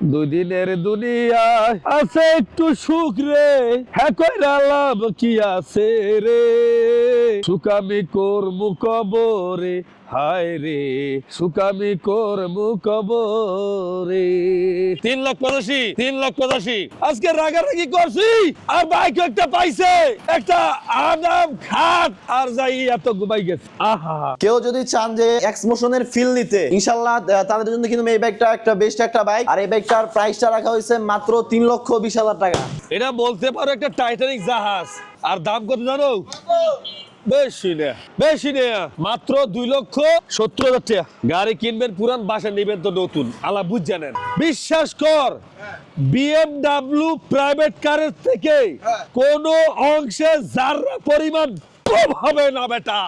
দুই দিনের দুনিয়ায় আছে একটু সুখ রে। হ্যাঁ কইরা লাভ কি আছে রে? সুকামি করব কবরে হায় রে সুকামি করমু কবরে। তিন লাখ পঁচাশি তিন লাখ পঁচাশি। আজকে রাগারাগি করছি আর বাইক একটা পাইছে। একটা আদাম খাট আর যাই এত ঘুমাই গেছে। আহা। কেউ যদি চান যে এক্স মোশনের ফিল নিতে ইনশাল্লাহ তাদের জন্য কিন্তু এই বাইকটা একটা বেস্ট একটা বাইক আর এই বাইকটার প্রাইসটা রাখা হয়েছে মাত্র তিন লক্ষ বিশ হাজার টাকা। এটা বলতে পারো একটা টাইটানিক জাহাজ। আর দাম কত জানো? বেশি না বেশি না মাত্র দুই লক্ষ সত্তর হাজার টাকা। গাড়ি কিনবেন পুরান বাসা নেবেন তো নতুন। আলা বুঝ জানেন বিশ্বাস কর বিএমডাব্লিউ প্রাইভেট কারের থেকে কোন অংশে যার পরিমাণ কম হবে না বেটা।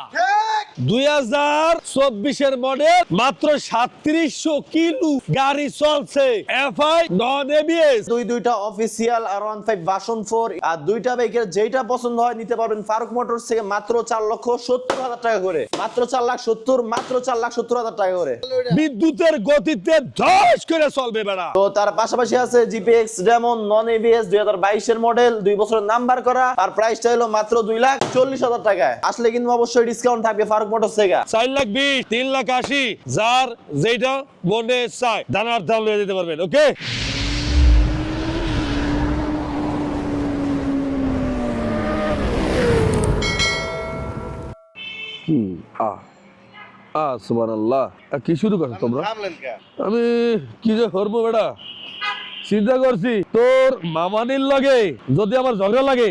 দুই হাজার চব্বিশের মডেল মাত্র সাতত্রিশশো কিলো গাড়ি চলছে। এফআই নন এবিএস দুই দুইটা official R one five version four আর দুইটা বাইকের যেটা পছন্দ হয় নিতে পারবেন ফারুক মোটরস থেকে মাত্র চার লক্ষ সত্তর হাজার টাকা করে। মাত্র চার লাখ সত্তর মাত্র চার লাখ সত্তর হাজার টাকা করে। বিদ্যুতের গতিতে ধস করে চলবে বেড়া। তো তার পাশাপাশি আছে জিপিএক্স যেমন নন এবিএস দুই হাজার বাইশের মডেল দুই বছরের নাম্বার করা। আর প্রাইসটা হলো মাত্র দুই লাখ চল্লিশ হাজার টাকায়। আসলে কিন্তু অবশ্যই ডিসকাউন্ট থাকবে ফারুক মোটরস থেকে চার লাখ বিশ তিন লাখ আশি যার যেটা মনে চায় দানার দাম লয়ে দিতে পারবেন ওকে? কি? আ আ সুবহানাল্লাহ। কি শুরু করছ তোমরা? আমি কি যে করব বেটা? চিন্তা করছি তোর মামানির লাগে যদি আমার ঝগড়া লাগে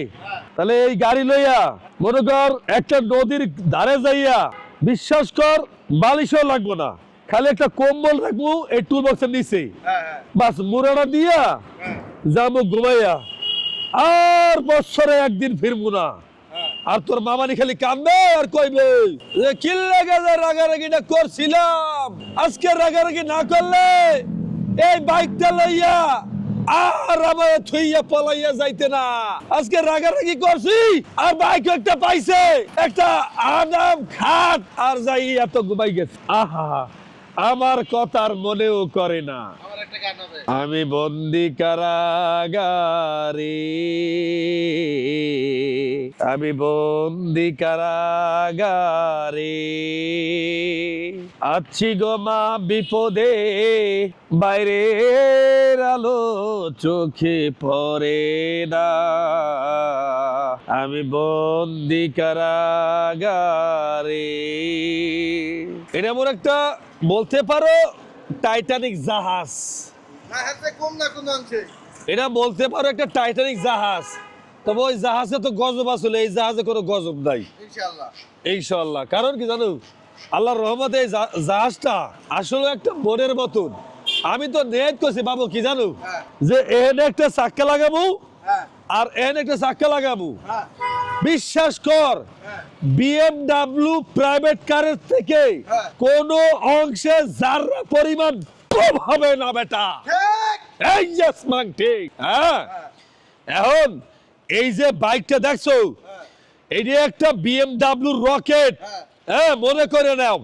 তাহলে এই গাড়ি লইয়া মনে কর একটা নদীর ধারে যাইয়া বিশ্বাস কর বালিশও লাগবো না। খালি একটা কম্বল রাখব এই টুল বক্সের নিচে বাস মুরাটা দিয়া যাব ঘুমাইয়া। আর বছরে একদিন ফিরবো না। আর তোর মামানি খালি কান্দবে আর কইবে যে কিল্লে গেছে রাগারাগিটা করছিলাম? আজকে রাগারাগি না করলে এই বাইকটা লইয়া আর আমার থইয়া পলাইয়া যাইতে না। আজকে রাগারাগি করছি, আর বাইক একটা পাইছে। একটা আদাম খাট, আর যাই এত ঘুমাই গেছে। আহা, আমার কথার মনেও করে না। আমি বন্দি কারাগারে, আমি বন্দি কারাগারে। আছি গো মা বিপদে, বাইরের আলো চোখে পড়ে না। আমি বন্দি কারাগারে। এটা এমন একটা বলতে পারো টাইটানিক জাহাজ। এটা বলতে পারো একটা টাইটানিক জাহাজ। তবে ওই জাহাজে তো গজব আসলে এই জাহাজে কোনো গজব নাই। ইনশাল্লাহ কারণ কি জানো? আল্লাহর রহমতে এই জাহাজটা আসলে একটা বোনের মতন। আমি তো নেট করছি বাবু কি জানো? হ্যাঁ। যে এখানে একটা চাক্কা লাগাবো হ্যাঁ। আর এখানে একটা চাক্কা লাগাবো। হ্যাঁ। বিশ্বাস কর বিএমডাব্লিউ প্রাইভেট কারের থেকে হ্যাঁ। কোন অংশে যারা পরিমাণ কম হবে না বেটা। এই ঠিক। হ্যাঁ? হ্যাঁ। এখন এই যে বাইকটা দেখছ হ্যাঁ। এটি একটা বিএমডাব্লিউ রকেট হ্যাঁ। মনে করে নাও।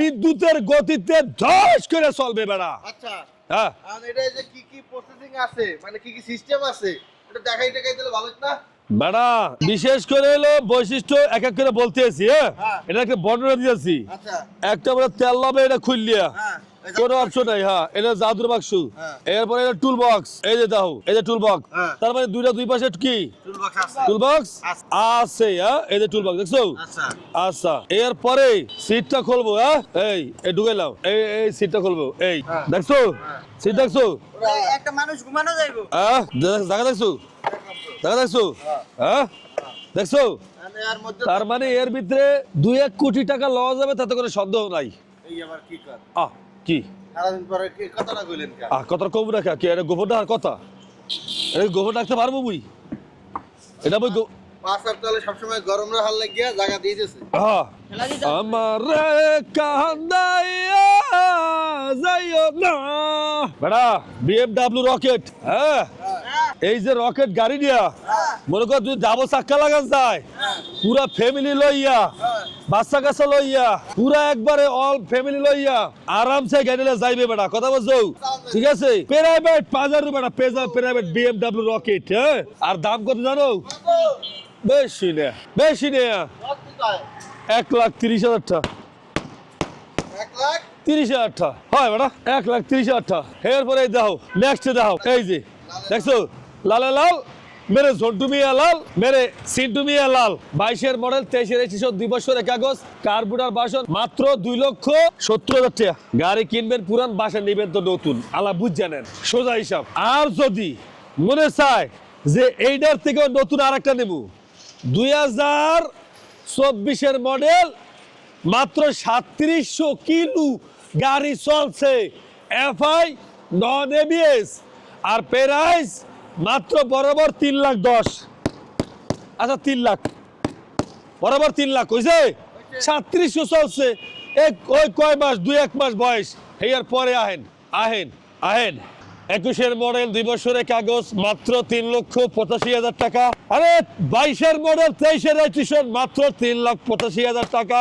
বিদ্যুতের গতিতে ধস করে চলবে বেড়া আচ্ছা। হ্যাঁ। এটা যে কি কি প্রসেসিং আছে মানে কি কি সিস্টেম আছে এটা দেখাই দেখাই দিলে ভালো না? বেড়া বিশেষ করে হলো বৈশিষ্ট্য এক এক করে বলতে আছি হ্যাঁ? হ্যাঁ। এটা একটা বর্ণনা দিয়েছি আচ্ছা। একটা বলে তেল লাভে এটা খুললিয়া। হ্যাঁ কোনো অপশন নাই হ্যাঁ। এটা জাদুর বাক্স। হ্যাঁ। এরপরে এটা টুল বক্স এই যে দাও এই যে টুল বক্স হ্যাঁ। তার মানে দুইটা দুই পাশে কি? টুল বক্স আছে। হ্যাঁ? এই যে টুল বক্স দেখছ? আচ্ছা। আচ্ছা। এরপরে সিটটা খুলবো হ্যাঁ? এই এই ঢুকাইলাম এই এই সিটটা খুলবো এই। হ্যাঁ। দেখছ? সিট দেখছ? একটা মানুষ ঘুমানো যাইবো। হ্যাঁ দেখছ? জায়গা দেখছ? হ্যাঁ? দেখছ? মানে তার মানে এর ভিতরে দুই এক কোটি টাকা লওয়া যাবে তাতে কোনো সন্দেহ নাই। কি আহ কি? সারাদিন পরে কি কথাটা কইলেন কা আহ কথা কম রাখা কি? এটা গোবর ডাকার কথা। এটা গোবর ডাকতে পারব মুই? এটা বই গো- পাঁচ আর তলে সবসময় গরম রাখার লাগিয়া জায়গা দিয়ে দিয়েছে। আহ, আমার কান্দাইয়া যাইও না। বেড়া বিএমডাব্লিউ রকেট হ্যাঁ। এই যে রকেট গাড়ি দিয়া, মনে কর তুই যাব চাক্কা লাগাস যায়। পুরা ফ্যামিলি লইয়া, বাচ্চা কাচ্চা লইয়া, পুরা একবারে অল ফ্যামিলি লইয়া, আরামসে গাড়িলে যাইবে বেটা, কথা বলছো? ঠিক আছে? প্রাইভেট পাজারু বেটা পেজা প্রাইভেট বিএমডব্লিউ রকেট হ্যাঁ? আর দাম কত জানো? বেশি না বেশি না। এক লাখ তিরিশ হাজার টাকা তিরিশ হাজার টাকা হয় বেটা, এক লাখ তিরিশ হাজার টাকা এরপরে দেখো নেক্সট দেখো, এই যে, দেখছ? লালে, লাল মেরে ঝন্টু মিয়া লাল, মেরে সিন্টু মিয়া লাল। বাইশের মডেল, তেইশের একুশশো দুই বছরের কাগজ কার্বুটার বাসন, মাত্র দুই লক্ষ সত্তর হাজার টাকা। গাড়ি কিনবেন পুরান বাসা নিবেন তো নতুন। আলা বুঝ জানেন সোজা হিসাব। আর যদি মনে চায় যে এইটার থেকে নতুন আর একটা নেব, দুই হাজার চব্বিশের মডেল, মাত্র সাতত্রিশশো কিলো গাড়ি চলছে। এফআই নন এবিএস আর প্রাইস মাত্র বরাবর তিন লাখ দশ। আচ্ছা তিন লাখ। বরাবর তিন লাখ হয়েছে সাতত্রিশশো চলছে। এক ওই কয় মাস দুই এক মাস বয়স। হেয়ার পরে আহেন আহেন আহেন। একুশের মডেল দুই বছরের কাগজ মাত্র তিন লক্ষ পঁচাশি হাজার টাকা। আরে বাইশের মডেল তেইশের রেজিস্ট্রেশন মাত্র তিন লাখ পঁচাশি হাজার টাকা।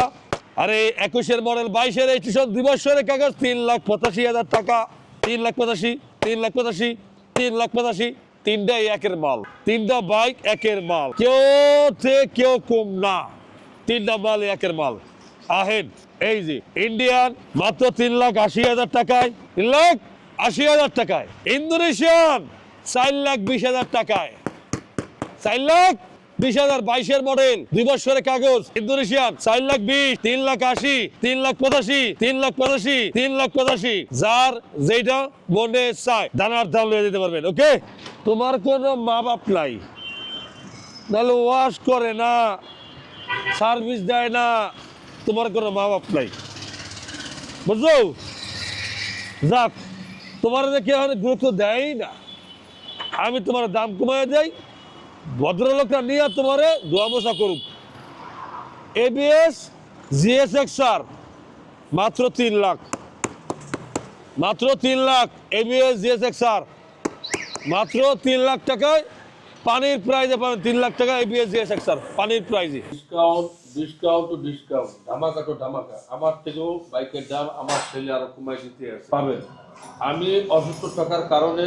আরে একুশের মডেল বাইশের রেজিস্ট্রেশন দুই বছরের কাগজ তিন লাখ পঁচাশি হাজার টাকা। তিন লাখ পঁচাশি তিন লাখ পঁচাশি তিন লাখ পঁচাশি। তিনটাই একের মাল। তিনটা বাইক একের মাল। কেউ থেকে কেউ কম না। তিনটা মাল একের মাল। আহেন, এই যে ইন্ডিয়ান মাত্র তিন লাখ আশি হাজার টাকায়। তিন লাখ আশি হাজার টাকায়। ইন্দোনেশিয়ান চার লাখ বিশ হাজার টাকায়। চার লাখ বিশ হাজার বাইশের মডেল দুই বছরের কাগজ। ইন্দোনেশিয়ান চার লাখ বিশ, তিন লাখ আশি, তিন লাখ পঁচাশি, তিন লাখ পঁচাশি, তিন লাখ পঁচাশি। যার যেটা মনে চায়, দানার দাম লয়ে দিতে পারবেন ওকে তোমার কোনো মা বাপ নাই। নাহলে ওয়াশ করে না, সার্ভিস দেয় না, তোমার কোনো মা বাপ নাই। বুঝলো যাক, তোমার দেখে অনেক গুরুত্ব দেয়ই না। আমি তোমার দাম কমায় দেই, ভদ্রলোকরা নিয়ে তোমারে দোয়া মোসা করুক। এবিএস জিএসএক্সআর মাত্র তিন লাখ। মাত্র তিন লাখ এবিএস জিএসএক্সআর মাত্র তিন লাখ টাকায় পানির প্রাইজে পাবেন। তিন লাখ টাকা এবিএস স্যার পানির প্রাইজে ডিসকাউন্ট ডিসকাউন্ট তো ডিসকাউন্ট ধামাকা তো ধামাকা। আমার থেকেও বাইকের দাম আমার ছেলে আরও কমাই দিতে আছে। পাবেন আমি অসুস্থ থাকার কারণে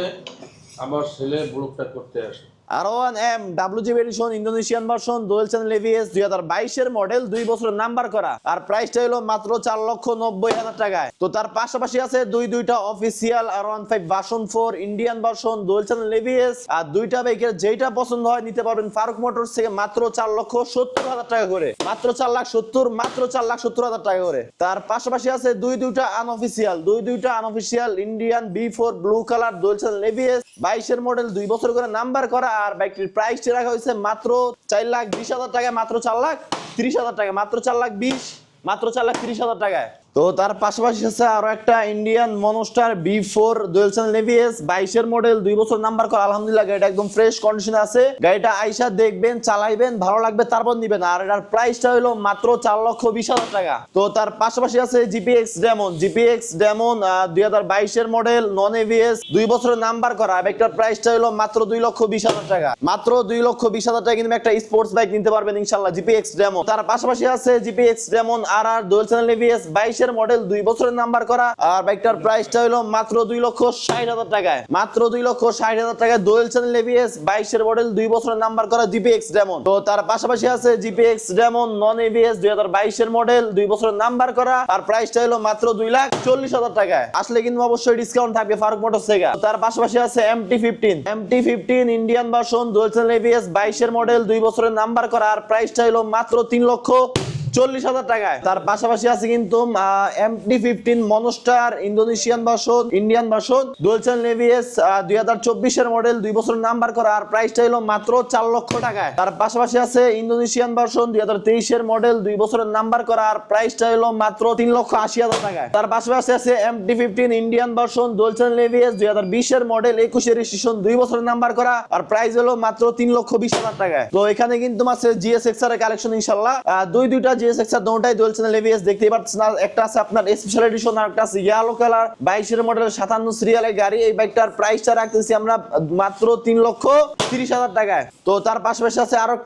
আমার ছেলে ব্লকটা করতে আসে। R M WG edition Indonesian version channel ABS দুই হাজার বাইশের মডেল দুই বছরের নাম্বার করা। আর প্রাইসটা হলো মাত্র চার লক্ষ নব্বই হাজার টাকায়। তো তার পাশাপাশি আছে দুই দুইটা official R one five version four Indian version dual channel ABS আর দুইটা বাইকের যেটা পছন্দ হয় নিতে পারবেন ফারুক মোটরস থেকে মাত্র চার লক্ষ সত্তর হাজার টাকা করে। মাত্র চার লাখ সত্তর, মাত্র চার লাখ সত্তর হাজার টাকা করে। তার পাশাপাশি আছে দুই দুইটা আনঅফিসিয়াল দুই দুইটা unofficial Indian B four blue colour dual channel ABS বাইশের মডেল দুই বছর করে নাম্বার করা। আর বাইকটির প্রাইসটি রাখা হয়েছে মাত্র চার লাখ বিশ হাজার টাকায়, মাত্র চার লাখ তিরিশ হাজার টাকা মাত্র চার লাখ বিশ, মাত্র চার লাখ তিরিশ হাজার টাকায়। তো তার পাশাপাশি আছে আরও একটা Indian Monster B four dual channel বাইশের মডেল দুই বছর নাম্বার করা, আলহামদুলিল্লাহ গাড়িটা একদম ফ্রেশ কন্ডিশনে আছে। গাড়িটা আইসা দেখবেন, চালাইবেন, ভালো লাগবে, তারপর নিবেন। আর এটার প্রাইসটা হলো মাত্র চার লক্ষ বিশ হাজার টাকা। তো তার পাশাপাশি আছে জিপিএক্স ডেমন জিপিএক্স ডেমন দুই হাজার বাইশের মডেল নন এভিএস দুই বছরের নাম্বার করা। বাইকটার প্রাইসটা হলো মাত্র দুই লক্ষ বিশ হাজার টাকা। মাত্র দুই লক্ষ বিশ হাজার টাকা কিন্তু একটা স্পোর্টস বাইক নিতে পারবেন ইনশাল্লাহ জিপিএক্স ডেমন তার পাশাপাশি আছে GPX Demon R R dual channel ABS বাইশের মডেল দুই বছরের নাম্বার করা। আর বাইকটার প্রাইসটা হলো মাত্র দুই লক্ষ ষাট হাজার টাকায়। মাত্র দুই লক্ষ ষাট হাজার টাকায় ডুয়েল চ্যানেল এভিএস বাইশের মডেল দুই বছরের নাম্বার করা জিপিএক্স ডেমন তো তার পাশাপাশি আছে জিপিএক্স ডেমন নন এভিএস দুই হাজার বাইশের মডেল দুই বছরের নাম্বার করা। আর প্রাইসটা হলো মাত্র দুই লাখ চল্লিশ হাজার টাকায়। আসলে কিন্তু অবশ্যই ডিসকাউন্ট থাকবে ফারুক মোটরস থেকে। তার পাশাপাশি আছে M MT fifteen MT fifteen Indian version dual channel ABS বাইশের মডেল দুই বছরের নাম্বার করা। আর প্রাইসটা হলো মাত্র তিন লক্ষ চল্লিশ হাজার টাকায়। তার পাশাপাশি আছে কিন্তু MT fifteen Monster, Indonesian version Indian version dual channel ABS দুই হাজার চব্বিশের মডেল দুই বছরের নাম্বার করা। আর প্রাইসটা হলো মাত্র চার লক্ষ টাকায়। তার পাশাপাশি আছে ইন্দোনেশিয়ান ভার্সন দুই হাজার তেইশের মডেল দুই বছরের নাম্বার করা। আর প্রাইসটা হলো মাত্র তিন লক্ষ আশি হাজার টাকায়। তার পাশাপাশি আছে MT fifteen Indian version dual channel ABS দুই হাজার বিশের মডেল একুশের রেজিস্ট্রেশন দুই বছরের নাম্বার করা। আর প্রাইস হলো মাত্র তিন লক্ষ বিশ হাজার টাকায়। তো এখানে কিন্তু আছে জিএসএক্স এর কালেকশন ইনশাল্লাহ। দুই দুইটা আর এবিএস আর হাজার টাকায়। তো আরও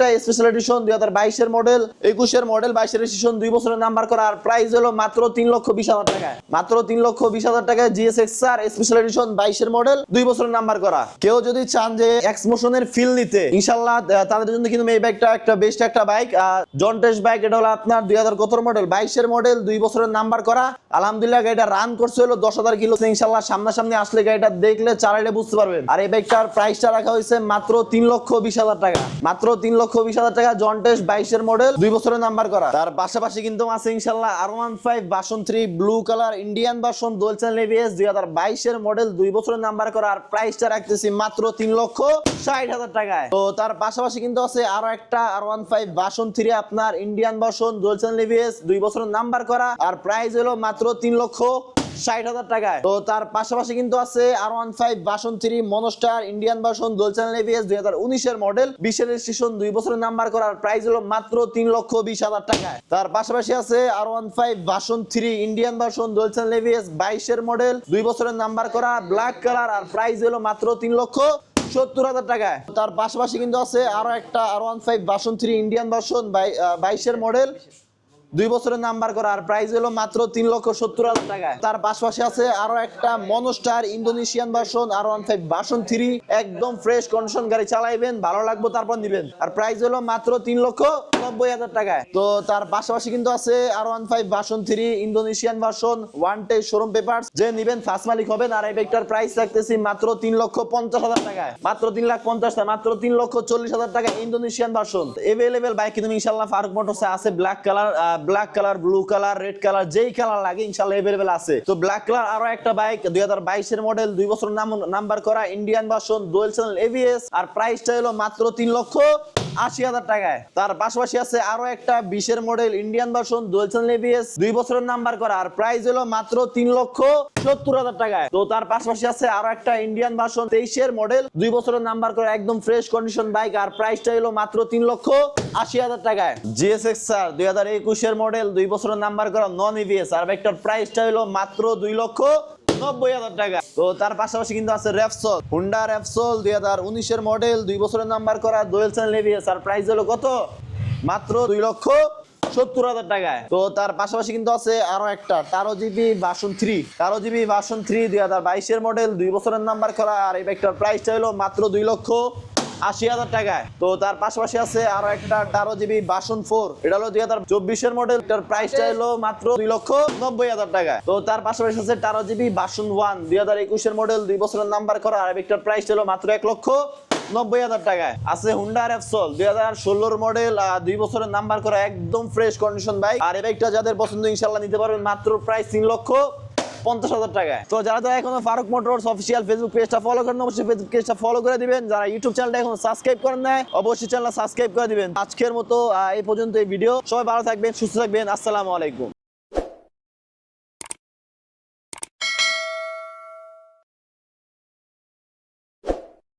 মডেল একুশের মডেল বাইশের এডিশন দুই বছরের নাম্বার করা। আর প্রাইস হলো মাত্র তিন লক্ষ বিশ হাজার টাকায়। মাত্র তিন লক্ষ বিশ হাজার টাকায় GSX R special edition model দুই বছরের নাম্বার করা। কেউ যদি চান যে এক্সমোশনের ফিল নিতে ইনশাল্লাহ তাদের জন্য কিন্তু এই বাইকটা একটা বেস্ট একটা বাইক জন টেস্ট বাইক এটা হলো আপনার দুই হাজার মডেল বাইশের মডেল দুই বছরের নাম্বার করা। আলহামদুলিল্লাহ, গাড়িটা রান করছে হলো দশ হাজার কিলো। ইনশাল্লাহ সামনাসামনি আসলে গাড়িটা দেখলে চালাইলে বুঝতে পারবেন। আর এই বাইকটার প্রাইসটা রাখা হয়েছে মাত্র তিন লক্ষ বিশ হাজার টাকা। মাত্র তিন লক্ষ বিশ হাজার টাকা জন টেস্ট বাইশের মডেল দুই বছরের নাম্বার করা। তার পাশাপাশি কিন্তু আছে ইনশাল্লাহ R one five version three blue colour Indian version dual channel ABS দুই হাজার বাইশের মডেল দুই বছরের নাম্বার করা। আর প্রাইসটা রাখতেছি মাত্র তিন লক্ষ ষাট হাজার টাকায়। তো তার পাশাপাশি কিন্তু আছে আরও একটা R one five version three আপনার Indian version dual channel ABS দুই বছরের নাম্বার করা, আর প্রাইস হলো মাত্র তিন লক্ষ ষাট হাজার টাকায়। তো তার পাশাপাশি কিন্তু আছে R one five version three Monster Indian version dual channel ABS দুই হাজার উনিশের মডেল বিশের রেজিস্ট্রেশন দুই বছরের নাম্বার করার প্রাইস হলো মাত্র তিন লক্ষ বিশ হাজার টাকায়। তার পাশাপাশি আছে R one five version three Indian version dual channel ABS বাইশের মডেল দুই বছরের নাম্বার করা ব্ল্যাক কালার আর প্রাইস হলো মাত্র তিন লক্ষ সত্তর হাজার টাকায়। তার পাশাপাশি কিন্তু আছে আরও একটা R one five version three Indian version বাইশের মডেল দুই বছরের নাম্বার করা, আর প্রাইস হলো মাত্র তিন লক্ষ সত্তর হাজার টাকায় তার পাশাপাশি আছে আরও একটা Monster Indonesian version R one five version three একদম ফ্রেশ কন্ডিশন গাড়ি চালাইবেন, ভালো লাগবে, তারপর নিবেন। আর প্রাইস হলো মাত্র তিন লক্ষ নব্বই হাজার টাকায় তো তার পাশাপাশি কিন্তু আছে R one five three Indonesian version one টে শোরুম পেপার যে নিবেন ফার্স্ট মালিক হবেন, আর এই বাইকটার প্রাইস রাখতেছি মাত্র তিন লক্ষ পঞ্চাশ হাজার টাকায় মাত্র তিন লাখ পঞ্চাশ মাত্র তিন লক্ষ চল্লিশ হাজার টাকা ইন্দোনেশিয়ান ভার্সন এভেলেবেল বাইক কিন্তু ইনশাল্লাহ ফারুক মোটরসে আছে black colour black colour blue colour red colour যেই কালার লাগে ইনশাল্লাহ এভেলেবেল আছে। তো ব্ল্যাক কালার আরও একটা বাইক দুই হাজার বাইশের মডেল দুই বছর নাম নাম্বার করা Indian version dual channel ABS আর প্রাইসটা হলো মাত্র তিন লক্ষ আশি হাজার টাকায়। তার পাশাপাশি আছে আরও একটা বিশের model Indian version dual channel ABS দুই বছরের নাম্বার করা, আর প্রাইস হলো মাত্র তিন লক্ষ সত্তর হাজার টাকায়। তো তার পাশাপাশি আছে আরও একটা ইন্ডিয়ান ভার্সন তেইশের মডেল দুই বছরের নাম্বার করা, একদম ফ্রেশ কন্ডিশন বাইক আর প্রাইসটা হলো মাত্র তিন লক্ষ আশি হাজার টাকায়। জিএসএক্স স্যার দুই হাজার একুশের মডেল দুই বছরের নাম্বার করা নন ইভিএস আর বাইকটার প্রাইসটা হলো মাত্র দুই লক্ষ দুই লক্ষ সত্তর হাজার টাকায়। তো তার পাশাপাশি কিন্তু আছে আরও একটা তেরো জিবি বাসন থ্রি তেরো জিবি বাসন থ্রি দুই হাজার বাইশের মডেল দুই বছরের নাম্বার করা। আর এই বাইকটার প্রাইসটা হলো মাত্র দুই লক্ষ আশি হাজার টাকায়। তো তার পাশাপাশি আছে আরও একটা তেরো জিবি বাসন ফোর এটা হলো দুই হাজার চব্বিশের মডেল এটার প্রাইসটা হলো মাত্র দুই লক্ষ নব্বই হাজার টাকা তো তার পাশাপাশি আছে তেরো জিবি বাসন ওয়ান দুই হাজার একুশের মডেল দুই বছরের নাম্বার করা আর একটার প্রাইস হলো মাত্র এক লক্ষ নব্বই হাজার টাকায়। আছে হুন্ডা রেপসল দুই হাজার ষোলোর মডেল দুই বছরের নাম্বার করা একদম ফ্রেশ কন্ডিশন বাইক আর এই বাইকটা যাদের পছন্দ ইনশাল্লাহ নিতে পারবেন মাত্র প্রাইস তিন লক্ষ পঞ্চাশ হাজার টাকায়। তো যারা যারা এখনও ফারুক মোটরস অফিসিয়াল ফেসবুক পেজটা ফলো করেন অবশ্যই ফেসবুক পেজটা ফলো করে দিবেন। যারা ইউটিউব চ্যানেলটা এখন সাবস্ক্রাইব করেন নাই, অবশ্যই চ্যানেলটা সাবস্ক্রাইব করে দিবেন। আজকের মতো এই পর্যন্ত এই ভিডিও সবাই ভালো থাকবেন, সুস্থ থাকবেন। আসসালামু আলাইকুম।